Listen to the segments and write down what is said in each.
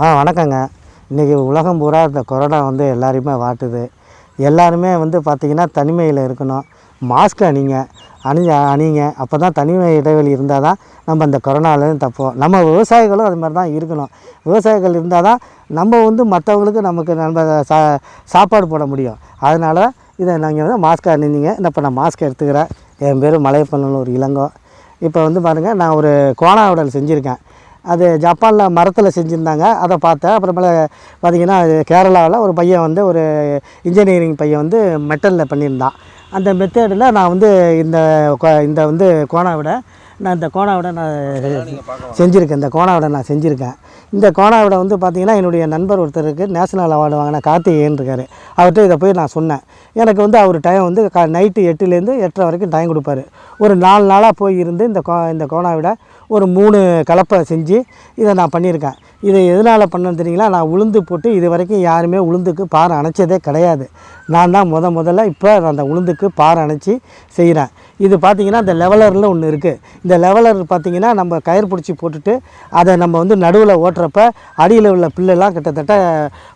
ஆ வணக்கங்க. இன்றைக்கி உலகம் பூரா இந்த கொரோனா வந்து எல்லாரையுமே வாட்டுது. எல்லாருமே வந்து பார்த்திங்கன்னா தனிமையில் இருக்கணும். மாஸ்க் அணிங்க. அணிஞ்ச அணிங்க. அப்போ தான் தனிமை இடைவெளி இருந்தால் தான் நம்ம இந்த கொரோனாவிலேருந்து தப்போம் நம்ம விவசாயிகளும் அது மாதிரி தான் இருக்கணும். விவசாயிகள் இருந்தால் தான் நம்ம வந்து மற்றவங்களுக்கு நமக்கு நம்ம சா சாப்பாடு போட முடியும். அதனால் இதை நாங்கள் வந்து மாஸ்க் அணிஞ்சிங்க இந்த இப்போ நான் மாஸ்க் எடுத்துக்கிறேன் என் பேர் மலையப்பண்ணூர் இளங்கோ. இப்போ வந்து பாருங்கள் நான் ஒரு கோணா உடல் செஞ்சுருக்கேன். அது ஜப்பானில் மரத்தில் செஞ்சுருந்தாங்க. அதை பார்த்தேன். அப்புறமேல பார்த்தீங்கன்னா கேரளாவில் ஒரு பையன் வந்து ஒரு இன்ஜினியரிங் பையன் வந்து மெட்டலில் பண்ணியிருந்தான். அந்த மெத்தேடில் நான் வந்து இந்த இந்த வந்து கோணாவிட நான் இந்த கோணாவிட நான் செஞ்சுருக்கேன். இந்த கோணாவிட நான் செஞ்சுருக்கேன். இந்த கோணாவிட வந்து பார்த்திங்கன்னா என்னுடைய நண்பர் ஒருத்தருக்கு நேஷனல் அவார்டு வாங்கின கார்த்திகேயன் இருக்கார். அவர்கிட்ட இதை போய் நான் சொன்னேன். எனக்கு வந்து அவர் டைம் வந்து க நைட்டு எட்டுலேருந்து எட்டரை வரைக்கும் டைம் கொடுப்பாரு. ஒரு நாலு நாளாக போய் இருந்து இந்த கோ இந்த கோணாவிட ஒரு மூணு கலப்பை செஞ்சு இதை நான் பண்ணியிருக்கேன். இதை எதனால் பண்ணேன்னு தெரியுங்களா? நான் உளுந்து போட்டு இது வரைக்கும் யாருமே உளுந்துக்கு பாறை அணைச்சதே கிடையாது. நான் தான் முத முதல்ல இப்போ அந்த உளுந்துக்கு பாறை அணைச்சி செய்கிறேன் இது பார்த்திங்கன்னா இந்த லெவலரில் ஒன்று இருக்குது இந்த லெவலர் பார்த்திங்கன்னா நம்ம கயிறு பிடிச்சி போட்டுட்டு அதை நம்ம வந்து நடுவில் ஓட்டுறப்ப அடியில் உள்ள பில்லுலாம் கிட்டத்தட்ட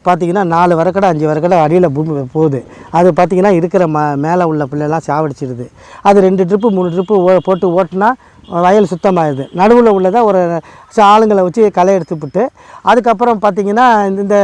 பார்த்திங்கன்னா நாலு வரக்கடை அஞ்சு வரக்கடை அடியில் பூமி போகுது. அது பார்த்திங்கன்னா இருக்கிற ம மேலே உள்ள பில்லெல்லாம் சாவடிச்சிடுது அது ரெண்டு ட்ரிப்பு மூணு ட்ரிப்பு ஓ போட்டு ஓட்டினா வயல் சுத்தமாகிடுது நடுவில் உள்ளதை ஒரு ஆளுங்களை வச்சு களை எடுத்துவிட்டு அதுக்கப்புறம் பார்த்திங்கன்னா இந்த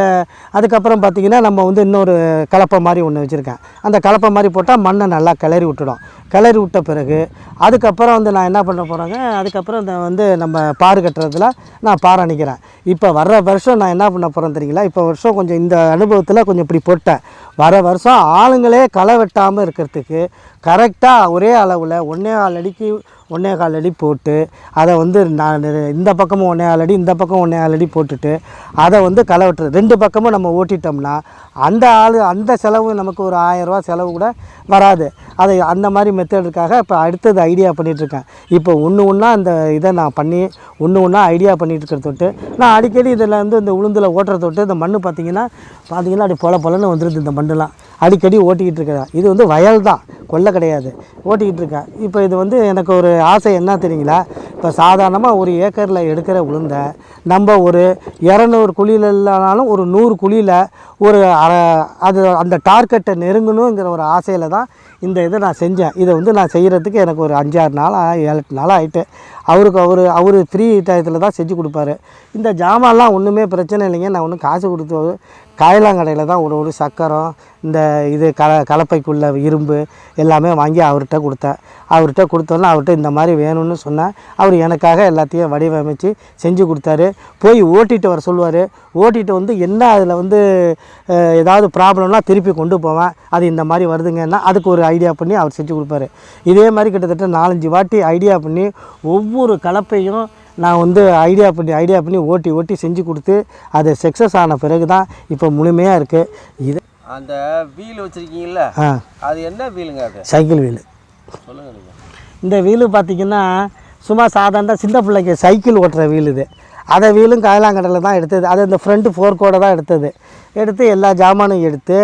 அதுக்கப்புறம் பார்த்திங்கன்னா நம்ம வந்து இன்னொரு கலப்பை மாதிரி ஒன்று வச்சுருக்கேன். அந்த கலப்பை மாதிரி போட்டால் மண்ணை நல்லா கிளறி விட்டுடும். கிளறி விட்ட பிறகு அதுக்கப்புறம் வந்து நான் என்ன பண்ண போகிறேங்க அதுக்கப்புறம் இந்த வந்து நம்ம பாரு கட்டுறதுல நான் பாராணிக்கிறேன் இப்போ வர்ற வருஷம் நான் என்ன பண்ண போகிறேன் தெரியுங்களா? இப்போ வருஷம் கொஞ்சம் இந்த அனுபவத்தில் கொஞ்சம் இப்படி போட்டேன். வர வருஷம் ஆளுங்களே களை வெட்டாமல் இருக்கிறதுக்கு கரெக்டாக ஒரே அளவில் ஒன்றே ஆள் அடிக்கு ஒன்றே கால் அடி போட்டு அதை வந்து நான் இந்த பக்கமும் ஒன்றே ஆள் அடி இந்த பக்கம் ஒன்றே ஆள் அடி போட்டுட்டு அதை வந்து களை வெட்டுறது. ரெண்டு பக்கமும் நம்ம ஓட்டிட்டோம்னா அந்த ஆள் அந்த செலவு நமக்கு ஒரு ஆயரூவா செலவு கூட வராது. அதை அந்த மாதிரி மெத்தடுக்காக இப்போ அடுத்தது ஐடியா பண்ணிகிட்ருக்கேன் இப்போ ஒன்று ஒன்றா அந்த இதை நான் பண்ணி ஒன்று ஒன்றா ஐடியா பண்ணிட்டு தொட்டு நான் அடிக்கடி இதில் வந்து இந்த உளுந்தில் ஓட்டுற தொட்டு இந்த மண் பார்த்திங்கன்னா பார்த்தீங்கன்னா அப்படி பொல பொலன்னு வந்துடுது இந்த மண்ணுலாம். அடிக்கடி ஓட்டிக்கிட்டு இருக்கிறேன் இது வந்து வயல் தான் கொல்லை கிடையாது. ஓட்டிக்கிட்டு இருக்கேன். இப்போ இது வந்து எனக்கு ஒரு ஆசை என்ன தெரியுங்களா? இப்போ சாதாரணமாக ஒரு ஏக்கரில் எடுக்கிற உளுந்தை நம்ம ஒரு இரநூறு குழியில் இல்லைனாலும் ஒரு நூறு குழியில் ஒரு அது அந்த டார்கெட்டை நெருங்கணுங்கிற ஒரு ஆசையில் தான் இந்த இதை நான் செஞ்சேன். இதை வந்து நான் செய்கிறதுக்கு எனக்கு ஒரு அஞ்சாறு நாள் ஏழு எட்டு நாள் ஆகிட்டு அவருக்கு அவர் அவர் ஃப்ரீ டயத்தில் தான் செஞ்சு கொடுப்பாரு. இந்த ஜாமான்லாம் ஒன்றுமே பிரச்சனை இல்லைங்க. நான் ஒன்றும் காசு கொடுத்து காயலாங்கடையில் தான் ஒரு ஒரு சக்கரம் இந்த இது கல கலப்பைக்குள்ள இரும்பு எல்லாமே வாங்கி அவர்கிட்ட கொடுத்தேன். அவர்கிட்ட கொடுத்தோன்னே அவர்கிட்ட இந்த மாதிரி வேணும்னு சொன்னேன். அவர் எனக்காக எல்லாத்தையும் வடிவமைச்சு செஞ்சு கொடுத்தாரு. போய் ஓட்டிகிட்டு வர சொல்லுவார். ஓட்டிகிட்டு வந்து என்ன அதில் வந்து ஏதாவது ப்ராப்ளம்னா திருப்பி கொண்டு போவேன். அது இந்த மாதிரி வருதுங்கன்னா அதுக்கு ஒரு ஐடியா பண்ணி அவர் செஞ்சு கொடுப்பாரு. இதே மாதிரி கிட்டத்தட்ட நாலஞ்சு வாட்டி ஐடியா பண்ணி ஒவ்வொரு கலப்பையும் நான் வந்து ஐடியா பண்ணி ஐடியா பண்ணி ஓட்டி ஓட்டி செஞ்சு கொடுத்து அது சக்ஸஸ் ஆன பிறகு தான் இப்போ முழுமையாக இருக்குது இது அந்த வீல் வச்சிருக்கீங்கல்ல ஆ. அது என்ன வீலுங்க அது? சைக்கிள் வீலு சொல்லுங்க நீங்க. இந்த வீலு பார்த்திங்கன்னா சும்மா சாதாரண சின்ன பிள்ளைக்கு சைக்கிள் ஓட்டுற வீல் இது. அதை வீலும் காயலாங்கடையில் தான் எடுத்தது. அது இந்த ஃப்ரண்ட் ஃபோர்க்கோட தான் எடுத்தது. எடுத்து எல்லா ஜாமானும் எடுத்து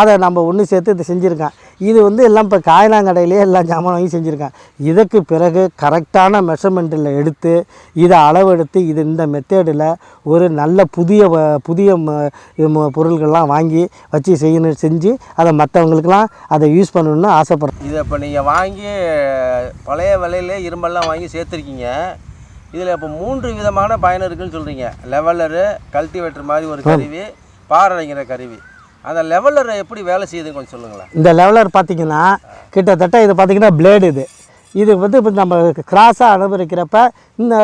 அதை நம்ம ஒன்று சேர்த்து இது செஞ்சுருக்கேன். இது வந்து எல்லாம் இப்போ காயலாங்கடையிலே எல்லா ஜாமானும் வாங்கி செஞ்சுருக்கேன். இதுக்கு பிறகு கரெக்டான மெஷர்மெண்ட்டில் எடுத்து இதை அளவெடுத்து இது இந்த மெத்தேடில் ஒரு நல்ல புதிய புதிய பொருள்கள்லாம் வாங்கி வச்சு செய்யணும் செஞ்சு அதை மற்றவங்களுக்கெல்லாம் அதை யூஸ் பண்ணணும்னு ஆசைப்பட்றேன் இதை இப்போ நீங்கள் வாங்கி பழைய விலையில இரும்பெல்லாம் வாங்கி சேர்த்துருக்கீங்க. இதில் இப்போ மூன்று விதமான பயன் இருக்குன்னு சொல்கிறீங்க லெவலரு கல்டிவேட்டர் மாதிரி ஒரு கருவி பாரடைங்கிற கருவி. அந்த லெவலரை எப்படி வேலை செய்யுது கொஞ்சம் சொல்லுங்களேன். இந்த லெவலர் பார்த்தீங்கன்னா கிட்டத்தட்ட இது பார்த்தீங்கன்னா பிளேடு இது. இது வந்து இப்போ நம்ம கிராஸாக அனுபவிக்கிறப்ப இந்த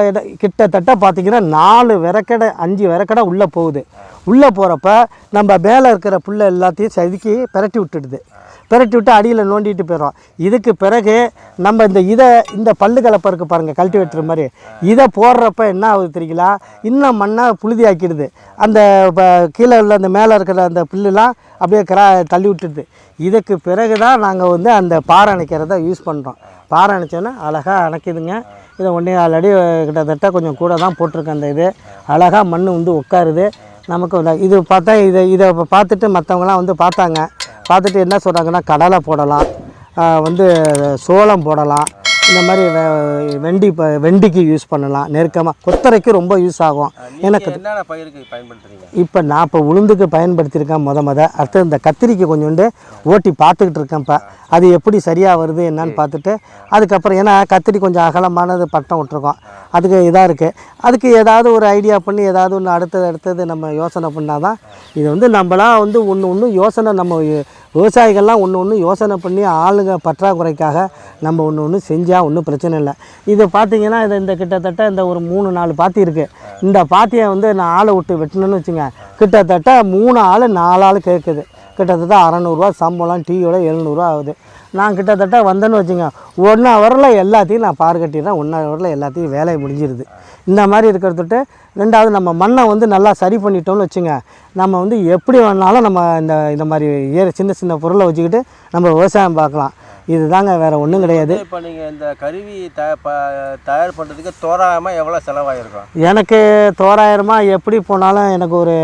கிட்டத்தட்ட பார்த்தீங்கன்னா நாலு விறக்கடை அஞ்சு விறக்கடை உள்ளே போகுது. உள்ளே போகிறப்ப நம்ம மேலே இருக்கிற புல்லை எல்லாத்தையும் செதுக்கி பிரட்டி விட்டுடுது. பிரட்டி விட்டு அடியில் நோண்டிட்டு போயிடும் இதுக்கு பிறகு நம்ம இந்த இதை இந்த பல்லு கலப்பை இருக்குது பாருங்கள் கல்டிவேட்டர் மாதிரி. இதை போடுறப்ப என்ன ஆகுது தெரியுங்களா? இன்னும் மண்ணாக புழுதி ஆக்கிடுது அந்த ப- கீழே உள்ள அந்த மேலே இருக்கிற அந்த புல்லுலாம் அப்படியே கிரா தள்ளி விட்டுடுது. இதுக்கு பிறகு தான் நாங்கள் வந்து அந்த பாறை அணைக்கிறத யூஸ் பண்ணுறோம் பாறை அணைச்சோன்னா அழகாக அணைக்குதுங்க. இதை ஒன்றே ஆறு அடி கிட்டத்தட்ட கொஞ்சம் கூட தான் போட்டிருக்கேன் அந்த இது. அழகாக மண் வந்து உட்காருது. நமக்கு இது பார்த்தா இதை இதை பார்த்துட்டு மற்றவங்களாம் வந்து பார்த்தாங்க. பார்த்துட்டு என்ன சொல்கிறாங்கன்னா கடலை போடலாம் வந்து சோளம் போடலாம் இந்த மாதிரி வெண்டி வெண்டிக்கு யூஸ் பண்ணலாம். நெருக்கமாக கொத்தரைக்கு ரொம்ப யூஸ் ஆகும். எனக்கு இப்போ நான் இப்போ உளுந்துக்கு பயன்படுத்தியிருக்கேன் முத முத. அடுத்து இந்த கத்திரிக்கு கொஞ்சோண்டு ஓட்டி பார்த்துக்கிட்டு இருக்கேன் இப்போ. அது எப்படி சரியாக வருது என்னன்னு பார்த்துட்டு அதுக்கப்புறம் ஏன்னா கத்திரி கொஞ்சம் அகலமானது பட்டம் விட்ருக்கோம் அதுக்கு இதாக இருக்குது அதுக்கு ஏதாவது ஒரு ஐடியா பண்ணி ஏதாவது ஒன்று அடுத்தது அடுத்தது நம்ம யோசனை பண்ணால் தான் இது வந்து நம்மளாம் வந்து ஒன்று ஒன்று யோசனை நம்ம விவசாயிகள்லாம் ஒன்று ஒன்று யோசனை பண்ணி ஆளுங்க பற்றாக்குறைக்காக நம்ம ஒன்று ஒன்று செஞ்சால் ஒன்றும் பிரச்சனை இல்லை. இது பார்த்தீங்கன்னா இது இந்த கிட்டத்தட்ட இந்த ஒரு மூணு நாலு பாத்தி இருக்குது இந்த பாத்தியை வந்து நான் ஆளை விட்டு வெட்டணும்னு வச்சுங்க கிட்டத்தட்ட மூணு ஆள் நாலு ஆள் கேட்குது கிட்டத்தட்ட அறநூறுவா சம்பளம் டீயோட எழுநூறுவா ஆகுது. நான் கிட்டத்தட்ட வந்தேன்னு வச்சுங்க. ஒன் ஹவரில் எல்லாத்தையும் நான் பார் கட்டிடுறேன். ஒன் ஹவரில் எல்லாத்தையும் வேலையை முடிஞ்சிருது. இந்த மாதிரி இருக்கிறதுட்டு ரெண்டாவது நம்ம மண்ணை வந்து நல்லா சரி பண்ணிட்டோம்னு வச்சுங்க. நம்ம வந்து எப்படி வேணாலும் நம்ம இந்த இந்த மாதிரி ஏற சின்ன சின்ன பொருளை வச்சுக்கிட்டு நம்ம விவசாயம் பார்க்கலாம். இதுதாங்க வேறு ஒன்றும் கிடையாது. இப்போ நீங்கள் இந்த கருவி த ப தயார் பண்ணுறதுக்கு தோராயமாக எவ்வளோ செலவாயிருக்கும்? எனக்கு தோராயிரமாக எப்படி போனாலும் எனக்கு ஒரு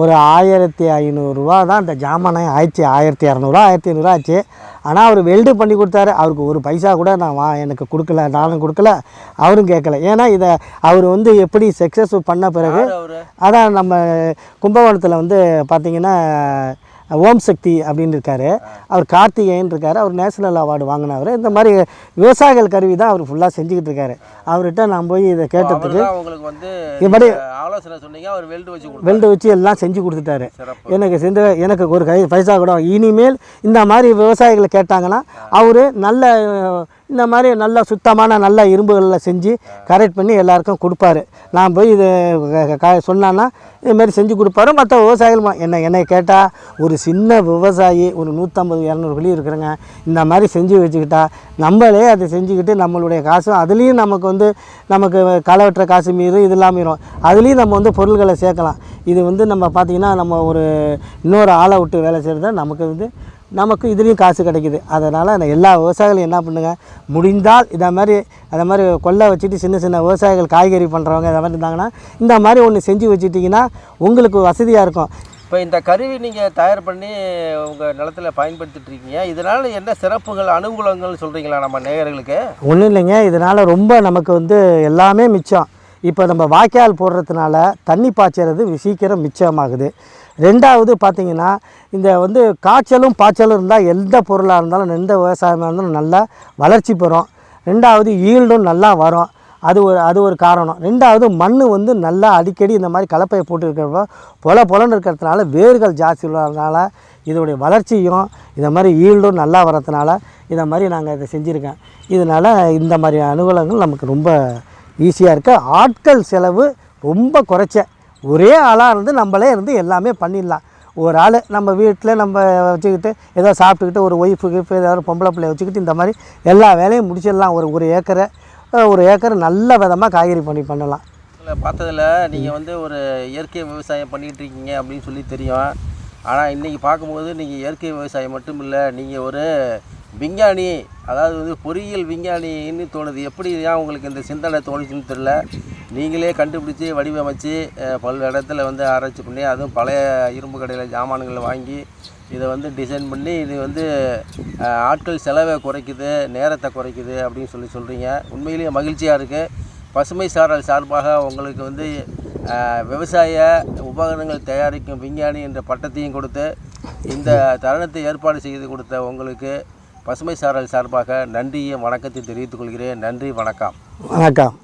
ஒரு ஆயிரத்தி ஐநூறுரூவா தான் இந்த ஜாமானே ஆயிடுச்சு ஆயிரத்தி இரநூறுவா ஆயிரத்தி ஐநூறுவா ஆச்சு. ஆனால் அவர் வெல்டு பண்ணி கொடுத்தாரு. அவருக்கு ஒரு பைசா கூட நான் வா எனக்கு கொடுக்கல நானும் கொடுக்கல. அவரும் கேட்கல. ஏன்னா இதை அவர் வந்து எப்படி சக்ஸஸ் பண்ண பிறகு அதான் நம்ம கும்பகோணத்தில் வந்து பார்த்தீங்கன்னா ஓம் சக்தி அப்படின்னு இருக்காரு. அவர் கார்த்திகேயன் இருக்காரு. அவர் நேஷனல் அவார்டு வாங்கினவர். இந்த மாதிரி விவசாயிகள் கருவி தான் அவர் ஃபுல்லாக செஞ்சுக்கிட்டு இருக்காரு. அவர்கிட்ட நான் போய் இதை கேட்டதுக்கு அவர்தான் உங்களுக்கு வந்து இது மாதிரி இந்த ஆலோசனை சொன்னீங்க. அவர் வெல்டு வச்சு வெல்டு வச்சு எல்லாம் செஞ்சு கொடுத்துட்டாரு. எனக்கு செஞ்ச எனக்கு ஒரு கை பைசா கூட இனிமேல் இந்த மாதிரி விவசாயிகளை கேட்டாங்கன்னா அவர் நல்ல இந்த மாதிரி நல்ல சுத்தமான நல்ல இரும்புகளில் செஞ்சு கரெக்ட் பண்ணி எல்லாருக்கும் கொடுப்பாரு. நான் போய் இது க- சொன்னான்னா இதுமாரி செஞ்சு கொடுப்பாரு. மற்ற விவசாயிகளுமா என்ன என்னை கேட்டால் ஒரு சின்ன விவசாயி ஒரு நூற்றம்பது இரநூறு குழி இருக்கிறேங்க இந்த மாதிரி செஞ்சு வச்சுக்கிட்டா நம்மளே அதை செஞ்சுக்கிட்டு நம்மளுடைய காசு அதுலேயும் நமக்கு வந்து நமக்கு களை வெட்டுற காசு மீறும் இது இல்லாமல் மீறும் அதுலேயும் நம்ம வந்து பொருள்களை சேர்க்கலாம். இது வந்து நம்ம பார்த்திங்கன்னா நம்ம ஒரு இன்னொரு ஆளை விட்டு வேலை செய்கிறத நமக்கு வந்து நமக்கு இதுலேயும் காசு கிடைக்குது. அதனால் எல்லா விவசாயிகளும் என்ன பண்ணுங்க? முடிந்தால் இதை மாதிரி அதை மாதிரி கொல்லை வச்சுட்டு சின்ன சின்ன விவசாயிகள் காய்கறி பண்ணுறவங்க இதை மாதிரி இருந்தாங்கன்னா இந்த மாதிரி ஒன்று செஞ்சு வச்சுட்டிங்கன்னா உங்களுக்கு வசதியாக இருக்கும். இப்போ இந்த கருவி நீங்கள் தயார் பண்ணி உங்கள் நிலத்துல பயன்படுத்திட்டு இருக்கீங்க. இதனால் என்ன சிறப்புகள் அனுகூலங்கள் சொல்கிறீங்களா நம்ம நேயர்களுக்கு? ஒன்றும் இல்லைங்க. இதனால் ரொம்ப நமக்கு வந்து எல்லாமே மிச்சம். இப்போ நம்ம வாய்க்கால் போடுறதுனால தண்ணி பாய்ச்சறது சீக்கிரம் மிச்சமாகுது. ரெண்டாவது பார்த்திங்கன்னா இந்த வந்து காய்ச்சலும் பாய்ச்சலும் இருந்தால் எந்த பொருளாக இருந்தாலும் எந்த விவசாயமாக இருந்தாலும் நல்லா வளர்ச்சி பெறும். ரெண்டாவது ஈல்டும் நல்லா வரும். அது ஒரு அது ஒரு காரணம். ரெண்டாவது மண் வந்து நல்லா அடிக்கடி இந்த மாதிரி கலப்பையை போட்டு இருக்கிறப்ப பொல பொலன்னு இருக்கிறதுனால வேர்கள் ஜாஸ்தி உள்ளதுனால இதோடைய வளர்ச்சியும் இதை மாதிரி ஈல்டும் நல்லா வரதுனால இதை மாதிரி நாங்கள் இதை செஞ்சுருக்கேன் இதனால் இந்த மாதிரி அனுகூலங்கள் நமக்கு ரொம்ப ஈஸியாக இருக்குது ஆட்கள் செலவு ரொம்ப குறைச்சேன் ஒரே ஆளாக இருந்து நம்மளே இருந்து எல்லாமே பண்ணிடலாம். ஒரு ஆள் நம்ம வீட்டில் நம்ம வச்சுக்கிட்டு ஏதோ சாப்பிட்டுக்கிட்டு ஒரு ஒய்ஃபு கிஃப் ஏதாவது பொம்பளை பிள்ளைய வச்சுக்கிட்டு இந்த மாதிரி எல்லா வேலையும் முடிச்சிடலாம். ஒரு ஒரு ஏக்கரை ஒரு ஏக்கர் நல்ல விதமாக காய்கறி பண்ணி பண்ணலாம். இல்லை பார்த்ததில் நீங்கள் வந்து ஒரு இயற்கை விவசாயம் பண்ணிகிட்டு இருக்கீங்க அப்படின்னு சொல்லி தெரியும். ஆனால் இன்றைக்கி பார்க்கும்போது நீங்கள் இயற்கை விவசாயம் மட்டும் இல்லை நீங்கள் ஒரு விஞ்ஞானி அதாவது வந்து பொறியியல் விஞ்ஞானின்னு தோணுது. எப்படி ஏன் உங்களுக்கு இந்த சிந்தனை தோணுச்சுன்னு தெரில நீங்களே கண்டுபிடிச்சி வடிவமைச்சு பல்வேறு இடத்துல வந்து ஆராய்ச்சி பண்ணி அதுவும் பழைய இரும்பு கடையில் ஜாமான்களை வாங்கி இதை வந்து டிசைன் பண்ணி இது வந்து ஆட்கள் செலவை குறைக்குது நேரத்தை குறைக்குது அப்படின்னு சொல்லி சொல்கிறீங்க உண்மையிலேயே மகிழ்ச்சியாக இருக்குது பசுமை சாரல் சார்பாக உங்களுக்கு வந்து விவசாய உபகரணங்கள் தயாரிக்கும் விஞ்ஞானி என்ற பட்டத்தையும் கொடுத்து இந்த தருணத்தை ஏற்பாடு செய்து கொடுத்த உங்களுக்கு பசுமை சாரல் சார்பாக நன்றியும் வணக்கத்தை தெரிவித்துக் கொள்கிறேன். நன்றி வணக்கம். வணக்கம்.